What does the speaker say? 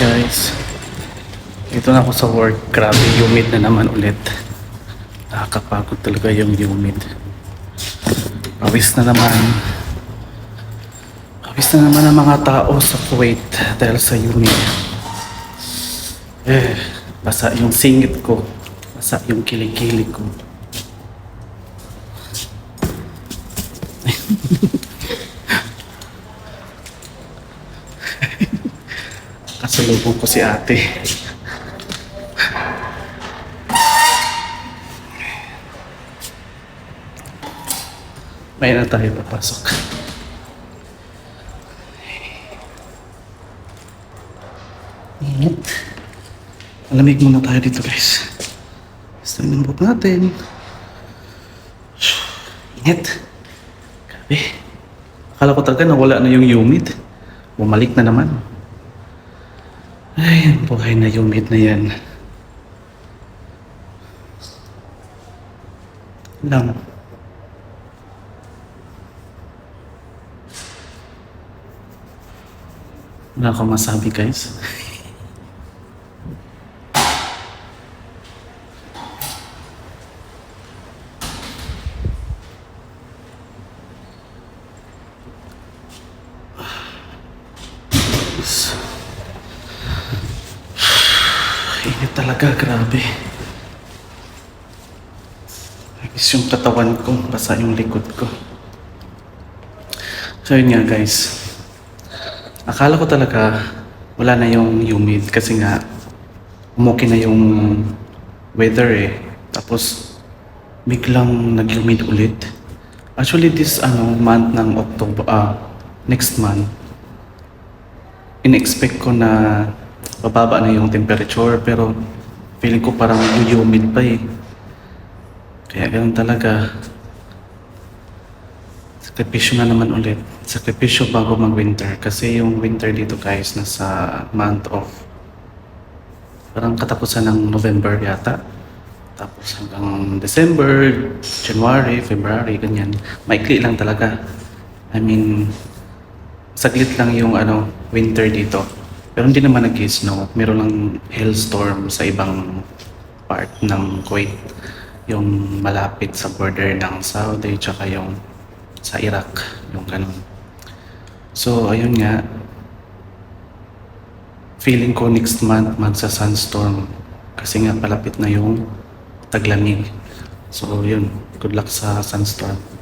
guys. Dito na ako sa work. Grabe, humid na naman ulit. Nakakapagod talaga yung humid. Pawis na naman. Pawis na naman ang mga tao sa Kuwait dahil sa humid. Eh, basa yung singit ko. Basa yung kilig-kilig ko. Kasalubong ko si ate. May na tayo papasok. Init. Malamig muna tayo dito guys. Gusto yung book natin. Init. Grabe. Akala ko talaga nawala na yung humid. Bumalik na naman. Ay, ang buhay na humid na yan. Lang. Wala akong masabi guys. Init talaga, grabe. Nagis yung katawan ko, basa yung likod ko. So yun nga guys. Akala ko talaga wala na yung humid kasi nga umuki na yung weather eh. Tapos biglang nag-humid ulit. Actually this ano month ng October, ah, next month, in-expect ko na bababa na yung temperature pero feeling ko parang humid pa eh. Kaya ganun talaga. Sakripisyo na naman ulit. Sakripisyo bago mag-winter. Kasi yung winter dito guys, nasa month of parang katapusan ng November yata. Tapos hanggang December, January, February, ganyan. Maikli lang talaga. I mean, saglit lang yung ano, winter dito. Pero hindi naman nag-snow. Meron lang hailstorm sa ibang part ng Kuwait. Yung malapit sa border ng Saudi, tsaka yung sa Iraq, yung ganun. So, ayun nga. Feeling ko next month magsa-sunstorm. Kasi nga palapit na yung taglamig. So, yun. Good luck sa sunstorm.